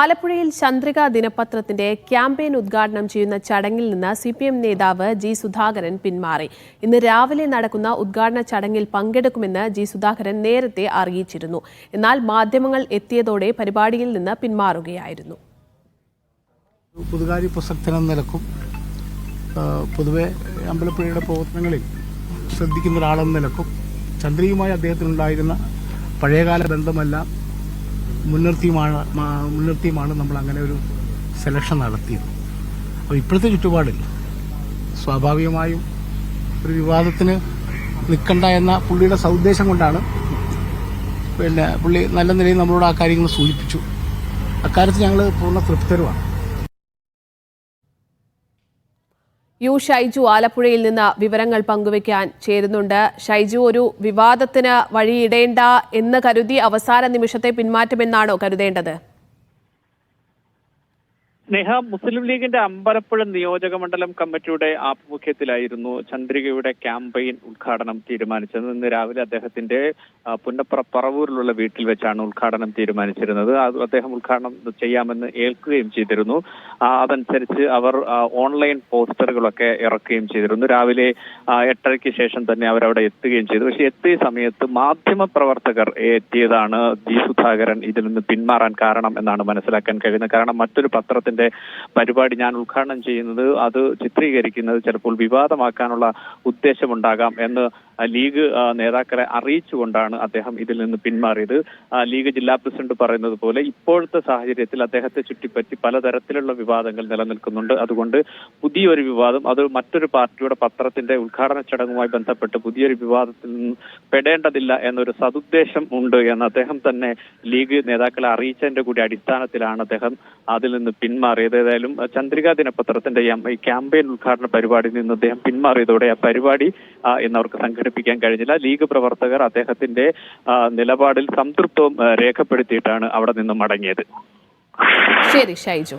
ആലപ്പുഴയിൽ ചന്ദ്രിക ദിനപത്രത്തിന്റെ ക്യാമ്പയിൻ ഉദ്ഘാടനം ചെയ്യുന്ന ചടങ്ങിൽ നിന്ന് സി പി എം നേതാവ് ജി സുധാകരൻ പിന്മാറി. ഇന്ന് രാവിലെ നടക്കുന്ന ഉദ്ഘാടന ചടങ്ങിൽ പങ്കെടുക്കുമെന്ന് ജി സുധാകരൻ നേരത്തെ അറിയിച്ചിരുന്നു. എന്നാൽ മാധ്യമങ്ങൾ എത്തിയതോടെ പരിപാടിയിൽ നിന്ന് പിന്മാറുകയായിരുന്നു. പൊതുവെ അമ്പലപ്പുഴയുടെ പ്രവർത്തനങ്ങളിൽ ശ്രദ്ധിക്കുന്ന ഒരാളെന്ന നിലക്കും ചന്ദ്രിയുമായി അദ്ദേഹത്തിനുണ്ടായിരുന്ന പഴയകാല ബന്ധമെല്ലാം മുൻനിർത്തിയുമാണ് മുൻനിർത്തിയുമാണ് നമ്മൾ അങ്ങനെ ഒരു സെലക്ഷൻ നടത്തിയത്. അപ്പോൾ ഇപ്പോഴത്തെ ചുറ്റുപാടിൽ സ്വാഭാവികമായും ഒരു വിവാദത്തിന് നിൽക്കണ്ട എന്ന പുള്ളിയുടെ സൗദ്ദേശം കൊണ്ടാണ് പിന്നെ പുള്ളി നല്ല നിലയിൽ നമ്മളോട് ആ കാര്യങ്ങൾ സൂചിപ്പിച്ചു. അക്കാര്യത്തിൽ ഞങ്ങൾ പൂർണ തൃപ്തരുമാണ്. യു ഷൈജു ആലപ്പുഴയിൽ നിന്ന് വിവരങ്ങൾ പങ്കുവയ്ക്കാൻ ചേരുന്നുണ്ട്. ഷൈജു ഒരു വിവാദത്തിന് വഴിയിടേണ്ട എന്ന് കരുതി അവസാന നിമിഷത്തെ പിന്മാറ്റമെന്നാണോ കരുതേണ്ടത്? സ്നേഹ മുസ്ലിം ലീഗിന്റെ അമ്പലപ്പുഴ നിയോജക മണ്ഡലം കമ്മിറ്റിയുടെ ആഭിമുഖ്യത്തിലായിരുന്നു ചന്ദ്രികയുടെ ക്യാമ്പയിൻ ഉദ്ഘാടനം തീരുമാനിച്ചത്. ഇന്ന് രാവിലെ അദ്ദേഹത്തിന്റെ പുന്നപ്പുറ പറവൂരിലുള്ള വീട്ടിൽ വെച്ചാണ് ഉദ്ഘാടനം തീരുമാനിച്ചിരുന്നത്. അദ്ദേഹം ഉദ്ഘാടനം ചെയ്യാമെന്ന് ഏൽക്കുകയും ചെയ്തിരുന്നു. അതനുസരിച്ച് അവർ ഓൺലൈൻ പോസ്റ്ററുകളൊക്കെ ഇറക്കുകയും ചെയ്തിരുന്നു. രാവിലെ എട്ടരയ്ക്ക് ശേഷം തന്നെ അവരവിടെ എത്തുകയും ചെയ്തു. പക്ഷേ എത്തിയ സമയത്ത് മാധ്യമ പ്രവർത്തകർ എത്തിയതാണ് ജി സുധാകരൻ ഇതിൽ നിന്ന് പിന്മാറാൻ കാരണം എന്നാണ് മനസ്സിലാക്കാൻ കഴിയുന്നത്. കാരണം മറ്റൊരു പത്രത്തിന്റെ പരിപാടി ഞാൻ ഉദ്ഘാടനം ചെയ്യുന്നത് അത് ചിത്രീകരിക്കുന്നത് ചിലപ്പോൾ വിവാദമാക്കാനുള്ള ഉദ്ദേശമുണ്ടാകാം എന്ന് ലീഗ് നേതാക്കളെ അറിയിച്ചുകൊണ്ടാണ് അദ്ദേഹം ഇതിൽ നിന്ന് പിന്മാറിയത്. ലീഗ് ജില്ലാ പ്രസിഡന്റ് പറയുന്നത് പോലെ ഇപ്പോഴത്തെ സാഹചര്യത്തിൽ അദ്ദേഹത്തെ ചുറ്റിപ്പറ്റി പലതരത്തിലുള്ള വിവാദങ്ങൾ നിലനിൽക്കുന്നുണ്ട്. അതുകൊണ്ട് പുതിയൊരു വിവാദം അത് മറ്റൊരു പാർട്ടിയുടെ പത്രത്തിന്റെ ഉദ്ഘാടന ചടങ്ങുമായി ബന്ധപ്പെട്ട് പുതിയൊരു വിവാദത്തിൽ നിന്ന് പെടേണ്ടതില്ല എന്നൊരു സതുദ്ദേശം ഉണ്ട് എന്ന് അദ്ദേഹം തന്നെ ലീഗ് നേതാക്കളെ അറിയിച്ചതിന്റെ കൂടി അടിസ്ഥാനത്തിലാണ് അദ്ദേഹം അതിൽ നിന്ന് പിന്മാറിയത്. ഏതായാലും ചന്ദ്രികാ ദിനപത്രത്തിന്റെ ഈ ക്യാമ്പയിൻ ഉദ്ഘാടന പരിപാടിയിൽ നിന്ന് അദ്ദേഹം പിന്മാറിയതോടെ ആ പരിപാടി എന്നവർക്ക് അവർക്ക് സംഘടിപ്പിക്കാൻ കഴിഞ്ഞില്ല. ലീഗ് പ്രവർത്തകർ അദ്ദേഹത്തിന്റെ നിലപാടിൽ സംതൃപ്തവും രേഖപ്പെടുത്തിയിട്ടാണ് അവിടെ നിന്നും മടങ്ങിയത്. ശരി ഷൈജു.